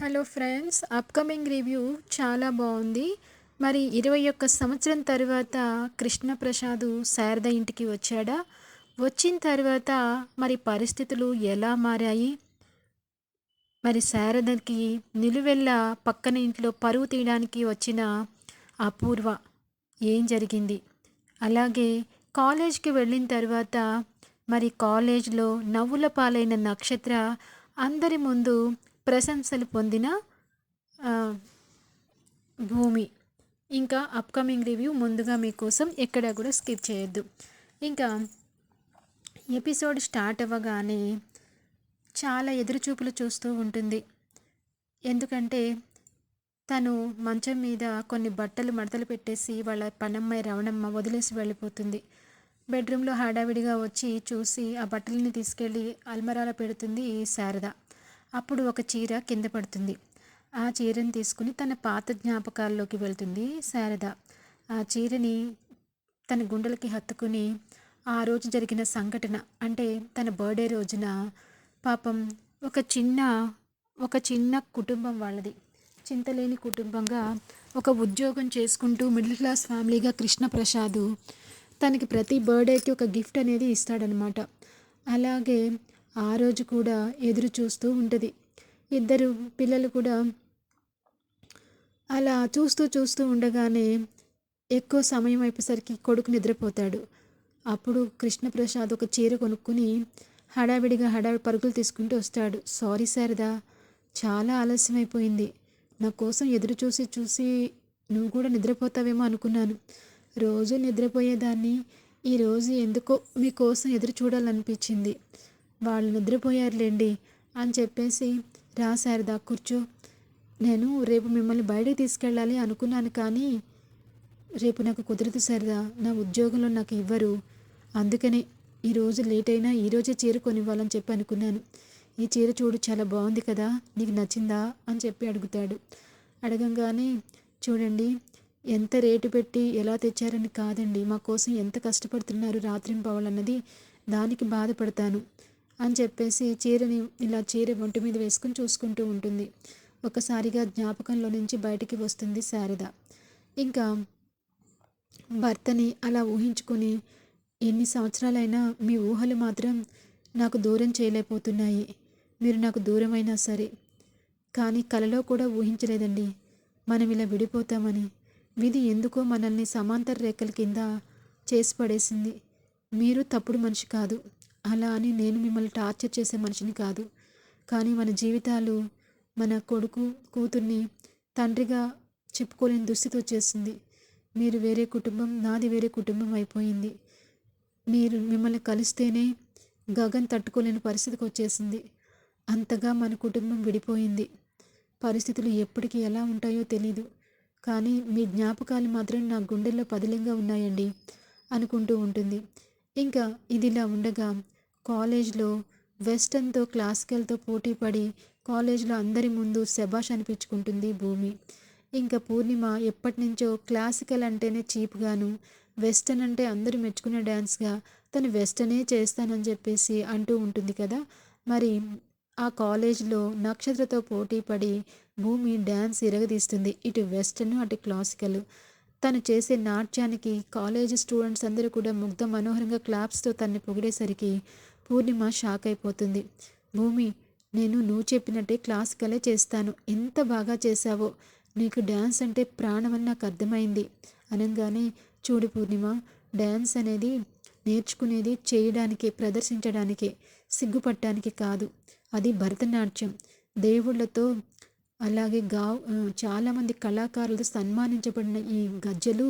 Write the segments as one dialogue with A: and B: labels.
A: Hello friends upcoming review చాలా బాగుంది. మరి ఇరవై ఒక్క సంవత్సరం తర్వాత కృష్ణప్రసాద్ శారద ఇంటికి వచ్చాడా? వచ్చిన తర్వాత మరి పరిస్థితులు ఎలా మారాయి? మరి శారదకి నిలువెల్ల పక్కన ఇంట్లో పరువు తీయడానికి వచ్చిన అపూర్వ ఏం జరిగింది? అలాగే కాలేజ్కి వెళ్ళిన తర్వాత మరి కాలేజ్లో నవ్వుల పాలైన నక్షత్ర అందరి ముందు ప్రశంసలు పొందిన భూమి. ఇంకా అప్కమింగ్ రివ్యూ ముందుగా మీకోసం ఎక్కడ కూడా స్కిప్ చేయొద్దు. ఇంకా ఎపిసోడ్ స్టార్ట్ అవ్వగానే చాలా ఎదురుచూపులు చూస్తూ ఉంటుంది. ఎందుకంటే తను మంచం మీద కొన్ని బట్టలు మడతలు పెట్టేసి వాళ్ళ పనమ్మాయి రవణమ్మ వదిలేసి వెళ్ళిపోతుంది. బెడ్రూమ్లో హడావిడిగా వచ్చి చూసి ఆ బట్టలని తీసుకెళ్ళి అల్మరాలో పెడుతుంది ఈ శారద. అప్పుడు ఒక చీర కింద పడుతుంది. ఆ చీరను తీసుకుని తన పాత జ్ఞాపకాల్లోకి వెళ్తుంది శారద. ఆ చీరని తన గుండెలకి హత్తుకుని ఆ రోజు జరిగిన సంఘటన అంటే తన బర్త్డే రోజున పాపం ఒక చిన్న ఒక చిన్న కుటుంబం వాళ్ళది. చింతలేని కుటుంబంగా ఒక ఉద్యోగం చేసుకుంటూ మిడిల్ క్లాస్ ఫ్యామిలీగా కృష్ణప్రసాద్ తనకి ప్రతి బర్త్డేకి ఒక గిఫ్ట్ అనేది ఇస్తాడనమాట అలాగే ఆ రోజు కూడా ఎదురు చూస్తూ ఉంటుంది. ఇద్దరు పిల్లలు కూడా అలా చూస్తూ చూస్తూ ఉండగానే ఎక్కువ సమయం అయిపోయేసరికి కొడుకు నిద్రపోతాడు. అప్పుడు కృష్ణప్రసాద్ ఒక చీర కొనుక్కుని హడావిడిగా హడావిడి పరుగులు తీసుకుంటూ వస్తాడు. సారీ శారదా చాలా ఆలస్యం అయిపోయింది. నా కోసం ఎదురు చూసి చూసి నువ్వు కూడా నిద్రపోతావేమో అనుకున్నాను. రోజు నిద్రపోయేదాన్ని ఈరోజు ఎందుకో మీకోసం ఎదురు చూడాలనిపించింది. వాళ్ళు నిద్రపోయారులేండి అని చెప్పేసి రా శారదా కూర్చో. నేను రేపు మిమ్మల్ని బయటికి తీసుకెళ్ళాలి అనుకున్నాను కానీ రేపు నాకు కుదరదు సరదా నా ఉద్యోగంలో నాకు ఇవ్వరు. అందుకనే ఈరోజు లేట్ అయినా ఈరోజే చీర కొనివ్వాలని చెప్పి అనుకున్నాను. ఈ చీర చూడు చాలా బాగుంది కదా నీకు నచ్చిందా అని చెప్పి అడుగుతాడు. అడగంగానే చూడండి ఎంత రేటు పెట్టి ఎలా తెచ్చారని కాదండి. మా కోసం ఎంత కష్టపడుతున్నారు రాత్రింపవలన్నది దానికి బాధపడతాను. అని చెప్పేసి చీరని ఇలా చీర ఒంటి మీద వేసుకుని చూసుకుంటూ ఉంటుంది. ఒకసారిగా జ్ఞాపకంలో నుంచి బయటికి వస్తుంది శారద. ఇంకా భర్తని అలా ఊహించుకొని ఎన్ని సంవత్సరాలైనా మీ ఊహలు మాత్రం నాకు దూరం చేయలేకపోతున్నాయి. మీరు నాకు దూరమైనా సరే. కానీ కలలో కూడా ఊహించలేదండి. మనం ఇలా విడిపోతామని. విధి ఎందుకో మనల్ని సమాంతర రేఖల కింద చేసి పడేసింది. మీరు తప్పుడు మనిషి కాదు. అలా అని నేను మిమ్మల్ని టార్చర్ చేసే మనిషిని కాదు. కానీ మన జీవితాలు మన కొడుకు కూతుర్ని తండ్రిగా చెప్పుకోలేని దుస్థితి వచ్చేసింది. మీరు వేరే కుటుంబం నాది వేరే కుటుంబం అయిపోయింది. మీరు మిమ్మల్ని కలిస్తేనే గగన్ తట్టుకోలేని పరిస్థితికి వచ్చేసింది. అంతగా మన కుటుంబం విడిపోయింది. పరిస్థితులు ఎప్పటికీ ఎలా ఉంటాయో తెలీదు. కానీ మీ జ్ఞాపకాలు మాత్రం నా గుండెల్లో పదిలంగా ఉన్నాయండి అనుకుంటూ ఉంటుంది. ఇంకా ఇదిలా ఉండగా కాలేజ్లో వెస్టర్న్తో క్లాసికల్తో పోటీ పడి కాలేజ్లో అందరి ముందు శబాష్ అనిపించుకుంటుంది భూమి. ఇంకా పూర్ణిమ ఎప్పటి నుంచో క్లాసికల్ అంటేనే చీప్గాను వెస్టర్న్ అంటే అందరూ మెచ్చుకునే డ్యాన్స్గా తను వెస్టర్నే చేస్తానని చెప్పేసి అంటూ ఉంటుంది కదా! మరి ఆ కాలేజ్లో నక్షత్రతో పోటీ పడి భూమి డ్యాన్స్ ఇరగదీస్తుంది. ఇటు వెస్టర్న్ అటు క్లాసికల్. తను చేసే నాట్యానికి కాలేజ్ స్టూడెంట్స్ అందరూ కూడా ముగ్ధ మనోహరంగా క్లాప్స్తో తన్ని పొగిడేసరికి పూర్ణిమ షాక్ అయిపోతుంది. భూమి నేను నువ్వు చెప్పినట్టే క్లాసికలే చేస్తాను. ఎంత బాగా చేశావో. నీకు డ్యాన్స్ అంటే ప్రాణమని నాకు అర్థమైంది. అనగానే చూడు పూర్ణిమ డ్యాన్స్ అనేది నేర్చుకునేది చేయడానికే ప్రదర్శించడానికే సిగ్గుపట్టడానికి కాదు. అది భరతనాట్యం. దేవుళ్ళతో అలాగే గా చాలామంది కళాకారులతో సన్మానించబడిన ఈ గజ్జలు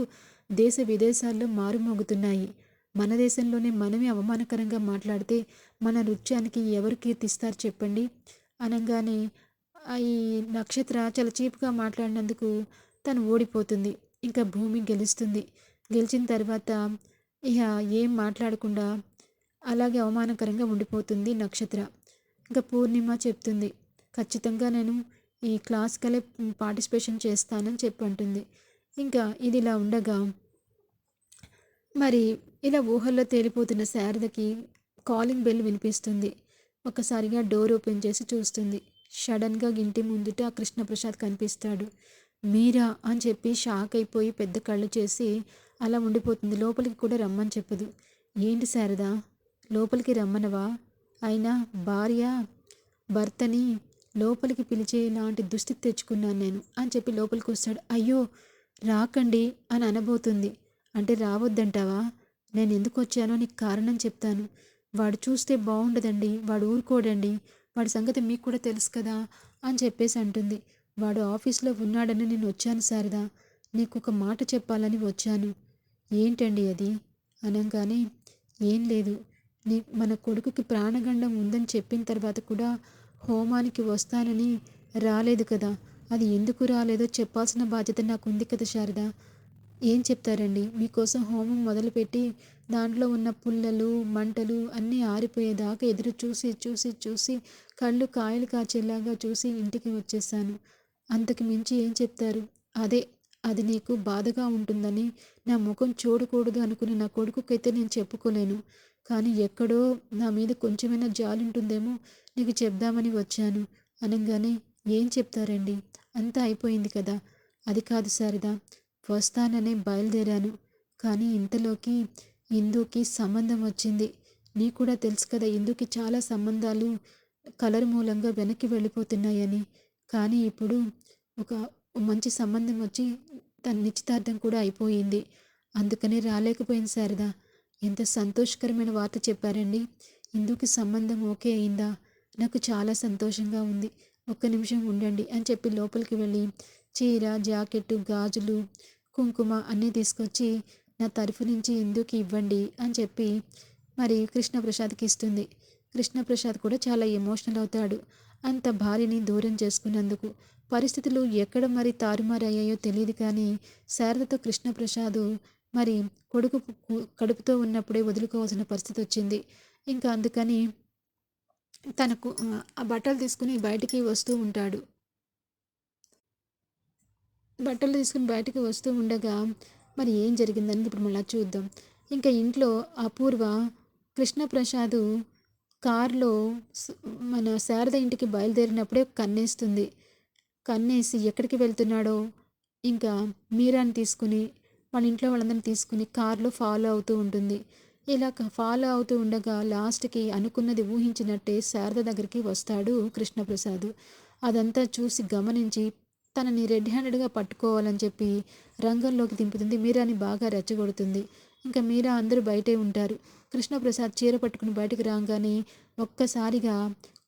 A: దేశ విదేశాల్లో మారుమోగుతున్నాయి. మన దేశంలోనే మనమే అవమానకరంగా మాట్లాడితే మన నృత్యానికి ఎవరు కీర్తిస్తారు చెప్పండి? అనగానే ఈ నక్షత్ర చాలా చీప్గా మాట్లాడినందుకు తను ఓడిపోతుంది. ఇంకా భూమి గెలుస్తుంది. గెలిచిన తర్వాత ఇక ఏం మాట్లాడకుండా అలాగే అవమానకరంగా ఉండిపోతుంది నక్షత్ర. ఇంకా పూర్ణిమ చెప్తుంది. ఖచ్చితంగా నేను ఈ క్లాస్కలే పార్టిసిపేషన్ చేస్తానని చెప్పి అంటుంది. ఇంకా ఇది ఇలా ఉండగా మరి ఇలా ఊహల్లో తేలిపోతున్న శారదకి కాలింగ్ బెల్ వినిపిస్తుంది. ఒకసారిగా డోర్ ఓపెన్ చేసి చూస్తుంది. సడన్గా ఇంటి ముందుట కృష్ణప్రసాద్ కనిపిస్తాడు. మీరా అని చెప్పి షాక్ అయిపోయి పెద్ద కళ్ళు చేసి అలా ఉండిపోతుంది. లోపలికి కూడా రమ్మని చెప్పదు. ఏంటి శారదా? లోపలికి రమ్మనవా? అయినా భార్య భర్తని లోపలికి పిలిచే లాంటి దుస్థితి తెచ్చుకున్నాను నేను. అని చెప్పి లోపలికి వస్తాడు. అయ్యో రాకండి అని అనబోతుంది. అంటే రావద్దంటావా? నేను ఎందుకు వచ్చానో నీకు కారణం చెప్తాను. వాడు చూస్తే బాగుండదండి. వాడు ఊరుకోడండి. వాడి సంగతి మీకు కూడా తెలుసు కదా అని చెప్పేసి అంటుంది. వాడు ఆఫీస్లో ఉన్నాడని నేను వచ్చాను శారదా. నీకు ఒక మాట చెప్పాలని వచ్చాను. ఏంటండి అది? అనగానే ఏం లేదు. నీ మన కొడుకుకి ప్రాణగండం ఉందని చెప్పిన తర్వాత కూడా హోమానికి వస్తానని రాలేదు కదా. అది ఎందుకు రాలేదో చెప్పాల్సిన బాధ్యత నాకు ఉంది కదా శారద. ఏం చెప్తారండి? మీకోసం హోమం మొదలుపెట్టి దాంట్లో ఉన్న పుల్లలు మంటలు అన్నీ ఆరిపోయేదాకా ఎదురు చూసి చూసి చూసి కళ్ళు కాయలు కాచేలాగా చూసి ఇంటికి వచ్చేసాను అంతకు మించి ఏం చెప్తారు? అదే అది నీకు బాధగా ఉంటుందని నా ముఖం చూడకూడదు అనుకుని నా కొడుకుకైతే నేను చెప్పుకోలేను. కానీ ఎక్కడో నా మీద కొంచెమైనా జాలి ఉంటుందేమో నీకు చెప్దామని వచ్చాను. అనగానే ఏం చెప్తారండి? అంతా అయిపోయింది కదా? అది కాదు శారదా వస్తాననే బయలుదేరాను. కానీ ఇంతలోకి ఇందుకి సంబంధం వచ్చింది. నీకు కూడా తెలుసు కదా ఇందుకి చాలా సంబంధాలు కలర్ మూలంగా వెనక్కి వెళ్ళిపోతున్నాయని. కానీ ఇప్పుడు ఒక మంచి సంబంధం వచ్చి తన నిశ్చితార్థం కూడా అయిపోయింది. అందుకని రాలేకపోయింది శారదా. ఎంత సంతోషకరమైన వార్త చెప్పారండి. ఇందుకు సంబంధం ఓకే అయిందా? నాకు చాలా సంతోషంగా ఉంది. ఒక్క నిమిషం ఉండండి అని చెప్పి లోపలికి వెళ్ళి చీర జాకెట్టు గాజులు కుంకుమ అన్నీ తీసుకొచ్చి నా తరఫు నుంచి ఇందుకు ఇవ్వండి అని చెప్పి మరి కృష్ణప్రసాద్కి ఇస్తుంది. కృష్ణప్రసాద్ కూడా చాలా ఎమోషనల్ అవుతాడు. అంత భార్యని దూరం చేసుకున్నందుకు పరిస్థితులు ఎక్కడ మరి తారుమారయ్యాయో తెలియదు కానీ శారదతో కృష్ణప్రసాద్ మరి కొడుకు కడుపుతో ఉన్నప్పుడే వదులుకోవాల్సిన పరిస్థితి వచ్చింది. ఇంకా అందుకని తనకు ఆ బట్టలు తీసుకుని బయటికి వస్తూ ఉంటాడు. బట్టలు తీసుకుని బయటికి వస్తూ ఉండగా మరి ఏం జరిగిందని ఇప్పుడు మళ్ళీ చూద్దాం. ఇంకా ఇంట్లో అపూర్వ కృష్ణప్రసాద్ కారులో మన శారద ఇంటికి బయలుదేరినప్పుడే కన్నేస్తుంది. కన్నేసి ఎక్కడికి వెళ్తున్నాడో ఇంకా మీరాని తీసుకుని వాళ్ళ ఇంట్లో వాళ్ళందరిని తీసుకుని కారులో ఫాలో అవుతూ ఉంటుంది. ఇలా ఫాలో అవుతూ ఉండగా లాస్ట్కి అనుకున్నది ఊహించినట్టే శారద దగ్గరికి వస్తాడు కృష్ణప్రసాద్. అదంతా చూసి గమనించి తనని రెడ్ హ్యాండెడ్గా పట్టుకోవాలని చెప్పి రంగంలోకి దింపుతుంది. మీరాని బాగా రెచ్చగొడుతుంది. ఇంకా మీరా అందరూ బయటే ఉంటారు. కృష్ణప్రసాద్ చీర పట్టుకుని బయటకు రాగానే ఒక్కసారిగా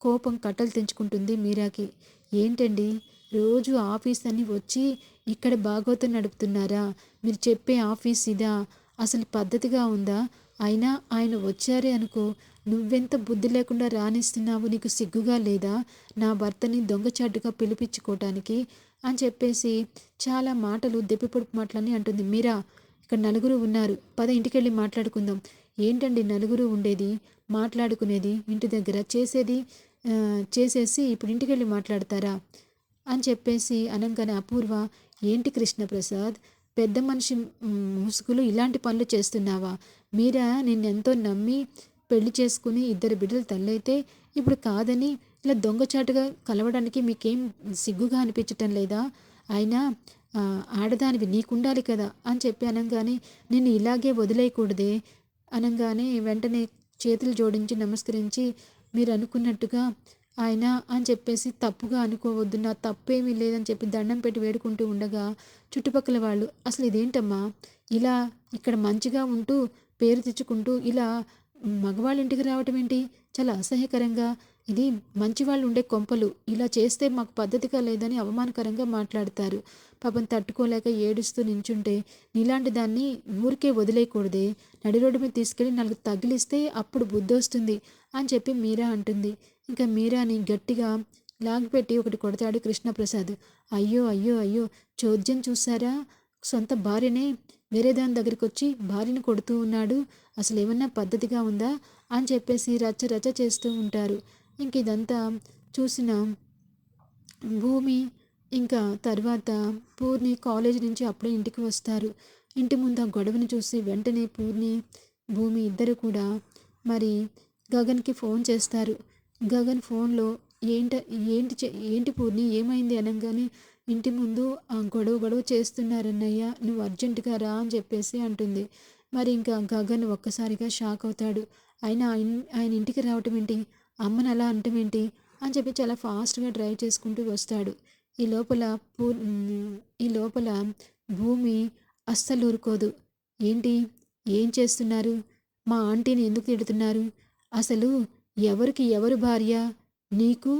A: కోపం కట్టలు తెంచుకుంటుంది మీరాకి. ఏంటండి? రోజు ఆఫీస్ అని వచ్చి ఇక్కడ బాగోతం నడుపుతున్నారా? మీరు చెప్పే ఆఫీస్ ఇదా? అసలు పద్ధతిగా ఉందా? అయినా ఆయన వచ్చారే అనుకో నువ్వెంత బుద్ధి లేకుండా రాణిస్తున్నావు నీకు సిగ్గుగా లేదా? నా భర్తని దొంగచాటుగా పిలిపించుకోవటానికి అని చెప్పేసి చాలా మాటలు దెప్పిపొడుపు మాటలని అంటుంది. మీరా ఇక్కడ నలుగురు ఉన్నారు. పద ఇంటికెళ్ళి మాట్లాడుకుందాం. ఏంటండి నలుగురు ఉండేది? మాట్లాడుకునేది? ఇంటి దగ్గర? చేసేది? చేసేసి ఇప్పుడు ఇంటికెళ్ళి మాట్లాడతారా? అని చెప్పేసి అనగానే అపూర్వ ఏంటి కృష్ణప్రసాద్? పెద్ద మనిషి ముసుగులు ఇలాంటి పనులు చేస్తున్నావా? మీరా నిన్నెంతో నమ్మి పెళ్ళి చేసుకుని ఇద్దరు బిడ్డలు తల్లైతే ఇప్పుడు కాదని ఇలా దొంగచాటుగా కలవడానికి మీకేం సిగ్గుగా అనిపించటం లేదా? అయినా ఆడదానివి నీకుండాలి కదా? అని చెప్పి అనగానే నిన్ను ఇలాగే వదిలేయకూడదే. అనగానే వెంటనే చేతులు జోడించి నమస్కరించి మీరు అనుకున్నట్టుగా ఆయన అని చెప్పేసి తప్పుగా అనుకోవద్దు నా తప్పేమీ లేదని చెప్పి దండం పెట్టి వేడుకుంటూ ఉండగా చుట్టుపక్కల వాళ్ళు అసలు ఇదేంటమ్మా? ఇలా ఇక్కడ మంచిగా ఉంటూ పేరు తెచ్చుకుంటూ ఇలా మగవాళ్ళ ఇంటికి రావటం ఏంటి? చాలా అసహ్యకరంగా. ఇది మంచి వాళ్ళు ఉండే కొంపలు. ఇలా చేస్తే మాకు పద్ధతిగా లేదని అవమానకరంగా మాట్లాడతారు. పాపం తట్టుకోలేక ఏడుస్తూ నించుంటే నీలాంటి దాన్ని ఊరికే వదిలేయకూడదే. నడి రోడ్డు మీద తీసుకెళ్ళి నాలుగు తగిలిస్తే అప్పుడు బుద్ధి వస్తుంది. అని చెప్పి మీరా అంటుంది. ఇంకా మీరాని గట్టిగా లాగిపెట్టి ఒకటి కొడతాడు కృష్ణప్రసాద్. అయ్యో అయ్యో అయ్యో చోద్యం చూసారా సొంత భార్యనే వేరే దాని దగ్గరికి వచ్చి భార్యను కొడుతూ ఉన్నాడు. అసలు ఏమన్నా పద్ధతిగా ఉందా? అని చెప్పేసి రచ్చ రచ్చ చేస్తూ ఉంటారు. ఇంక ఇదంతా చూసిన భూమి ఇంకా తర్వాత పూర్ణి కాలేజ్ నుంచి అప్పుడే ఇంటికి వస్తారు. ఇంటి ముందు ఆ గొడవని చూసి వెంటనే పూర్ణి భూమి ఇద్దరు కూడా మరి గగన్కి ఫోన్ చేస్తారు. గగన్ ఫోన్లో ఏంట ఏంటి చే ఏంటి పూర్ణి ఏమైంది అనగానే ఇంటి ముందు ఆ గొడవ గొడవ చేస్తున్నారన్నయ్య నువ్వు అర్జెంటుగా రా అని చెప్పేసి అంటుంది. మరి ఇంకా గగన్ ఒక్కసారిగా షాక్ అవుతాడు. ఆయన ఆయన- ఆయన ఇంటికి రావటం ఏంటి? అమ్మని అలా అంటం ఏంటి? అని చెప్పి చాలా ఫాస్ట్గా డ్రైవ్ చేసుకుంటూ వస్తాడు. ఈ లోపల పూ ఈ లోపల భూమి అస్సలు ఊరుకోదు ఏంటి? ఏం చేస్తున్నారు? మా ఆంటీని ఎందుకు తిడుతున్నారు? అసలు ఎవరికి ఎవరు భార్య? నీకు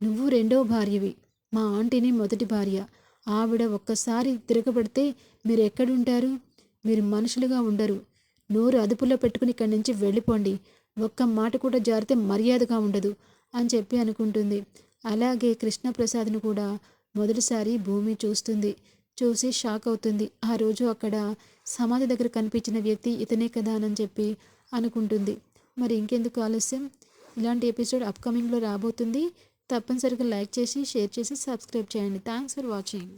A: నువ్వు రెండవ భార్యవి మా ఆంటీని మొదటి భార్య. ఆవిడ ఒక్కసారి తిరగబడితే మీరు ఎక్కడుంటారు మీరు మనుషులుగా ఉండరు. నోరు అదుపులో పెట్టుకుని ఇక్కడి నుంచి వెళ్ళిపోండి. ఒక్క మాట కూడా జారితే మర్యాదగా ఉండదు అని చెప్పి అనుకుంటుంది. అలాగే కృష్ణప్రసాద్ను కూడా మొదటిసారి భూమి చూస్తుంది. చూసి షాక్ అవుతుంది. ఆ రోజు అక్కడ సమాధి దగ్గర కనిపించిన వ్యక్తి ఇతనే కదా అని చెప్పి అనుకుంటుంది. మరి ఇంకెందుకు ఆలస్యం? ఇలాంటి ఎపిసోడ్ అప్కమింగ్లో రాబోతుంది. తప్పనిసరిగా లైక్ చేసి షేర్ చేసి సబ్స్క్రైబ్ చేయండి. Thanks for watching.